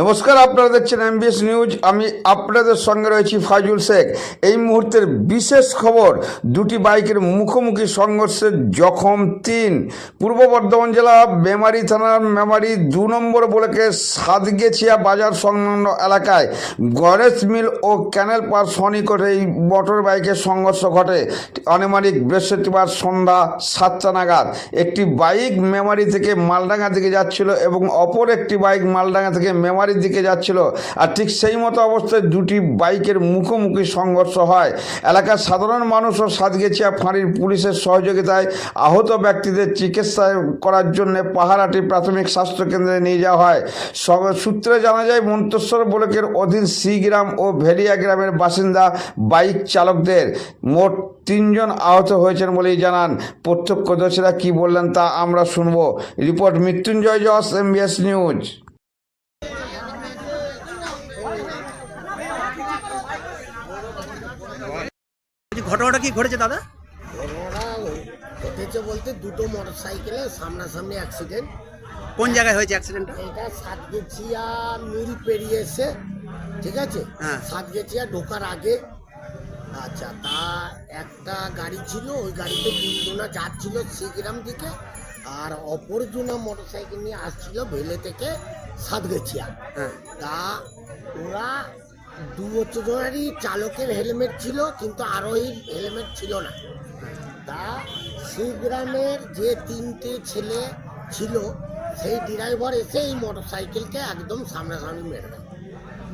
নমস্কার, আপনারা দেখছেন এমবিএস নিউজ আমি আপনাদের সঙ্গে রয়েছি ফাজুল শেখ। এই মুহূর্তের বিশেষ খবর, দুটি বাইকের মুখোমুখি সংঘর্ষে জখম তিন। পূর্ব বর্ধমান জেলা মেমারি থানার মেমারি দু নম্বর ব্লকে সাদগেছিয়া বাজার সংলগ্ন এলাকায় গণেশ মিল ও ক্যানেল পার সনিকটে এই মোটর বাইকের সংঘর্ষ ঘটে। আনুমানিক বৃহস্পতিবার সন্ধ্যা সাতটা নাগাদ একটি বাইক মেমারি থেকে মালডাঙ্গা দিকে যাচ্ছিল এবং অপর একটি বাইক মালডাঙ্গা থেকে মেমারির দিকে যাচ্ছিল। আর ঠিক সেই মতো অবস্থায় দুটি বাইকের মুখোমুখি সংঘর্ষ হয়। এলাকার সাধারণ মানুষ ও সাতগেছিয়া ফাঁড়ির পুলিশের সহযোগিতায় আহত ব্যক্তিদের চিকিৎসা করার জন্য পাহারাটি প্রাথমিক স্বাস্থ্যকেন্দ্রে নিয়ে যাওয়া হয়। সূত্রে জানা যায়, মন্তেশ্বর ব্লকের অধীন সিগ্রাম ও ভেলিয়া গ্রামের বাসিন্দা বাইক চালকদের মোট তিনজন আহত হয়েছেন বলেই জানান। প্রত্যক্ষদর্শীরা কি বললেন তা আমরা শুনব। Report Mrityunjoy Jas MBS news. ঘটনাটা কি ঘটেছে দাদা? ঘটনাটা ঘটেছে বলতে দুটো মোটর সাইকেলে সামনাসামনি অ্যাক্সিডেন্ট কোন জায়গায় হয়েছে অ্যাক্সিডেন্টটা এটা সাতগেছিয়া মিল পেরিয়ে এসে ঠিক আছে? হ্যাঁ। সাতগেছিয়া ঢোকার আগে। আচ্ছা তা একটা গাড়ি ছিল ওই গাড়িতে তিনজনা যাচ্ছিল সিগ্রাম দিকে আর অপরজনা মোটর সাইকেল নিয়ে আসছিল ভেলে থেকে সাতগেছিয়া। হ্যাঁ। তা ওরা দু জনেরই চালকের হেলমেট ছিল কিন্তু আরোহীর হেলমেট ছিল না। তা সেই গ্রামের যে তিনটে ছেলে ছিল সেই ড্রাইভার এসে এই মোটর সাইকেলকে একদম সামনাসামনি মেরে দেয়।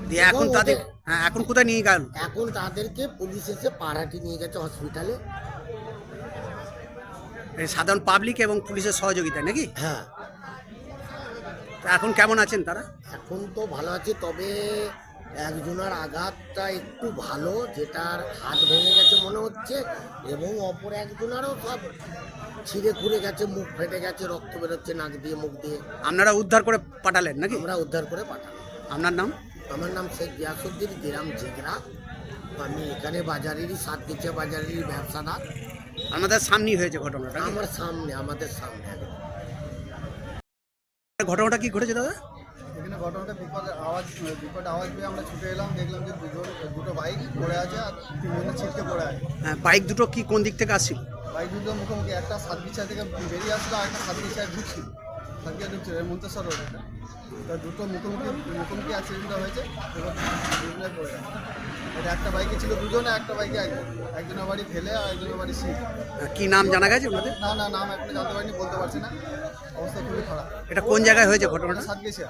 দিয়ে এখন তাদের হ্যাঁ এখন কোথায় নিয়ে গেল? এখন তাদেরকে পুলিশ এসে পাড়াটি নিয়ে গেছে হসপিটালে সাধারণ পাবলিক এবং পুলিশের সহযোগিতায় নাকি? হ্যাঁ। এখন কেমন আছেন তারা? এখন তো ভালো আছে তবে একজনের আঘাতটা একটু ভালো যেটার হাত ভেঙে গেছে মনে হচ্ছে এবং অপর একজনেরও সব ছিঁড়ে খুঁড়ে গেছে মুখ ফেটে গেছে রক্ত বেরোচ্ছে নাক দিয়ে মুখ দিয়ে। আপনারা উদ্ধার করে পাঠালেন নাকি? আমরা উদ্ধার করে পাঠালাম। আপনার নাম? আমার নাম শেখ গিয়াসুদ্দিন গ্রাম জিগরা। আমি এখানে বাজারেরই সাত দিচ্ছে বাজারেরই ব্যবসাদার। আপনাদের সামনেই হয়েছে ঘটনাটা আমার সামনে আমাদের সামনে। ঘটনাটা কি ঘটেছে দাদা? এখানে ঘটনাটা বিপদের আওয়াজ বিপদ আওয়াজ পেয়ে আমরা ছুটে এলাম দেখলাম যে দুজন দুটো বাইক পড়ে আছে আর তিনজনে ছিটকে পড়ে আছে। হ্যাঁ বাইক দুটো কি কোন দিক থেকে আসছিল? বাইক দুটো মুখোমুখি একটা সাতবিছা থেকে বেরিয়ে আসলো আর একটা সাতবিছায় ঢুকছিল। সাতবিছা ঢুকছিল মন্তেশ্বর রোড এটা। তা দুটো মুখোমুখি মুখোমুখি অ্যাক্সিডেন্টটা হয়েছে দুজনে পড়ে এটা একটা বাইকে ছিল দুজনে একটা বাইকে একজন একজনের বাড়ি ফেলে আর একজনের বাড়ি সিট হ্যাঁ, কি নাম জানা গেছে ওনাদের? না না নাম এখনও জানতে পারিনি বলতে পারছি না। অবস্থা খুবই খারাপ। এটা কোন জায়গায় হয়েছে ঘটনাটা? সাতগেছিয়া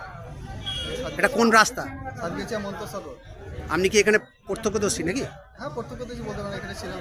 এটা কোন রাস্তা? আপনি কি এখানে প্রত্যক্ষদর্শী নাকি? হ্যাঁ প্রত্যক্ষদর্শী বলতে পারেন এখানে ছিলাম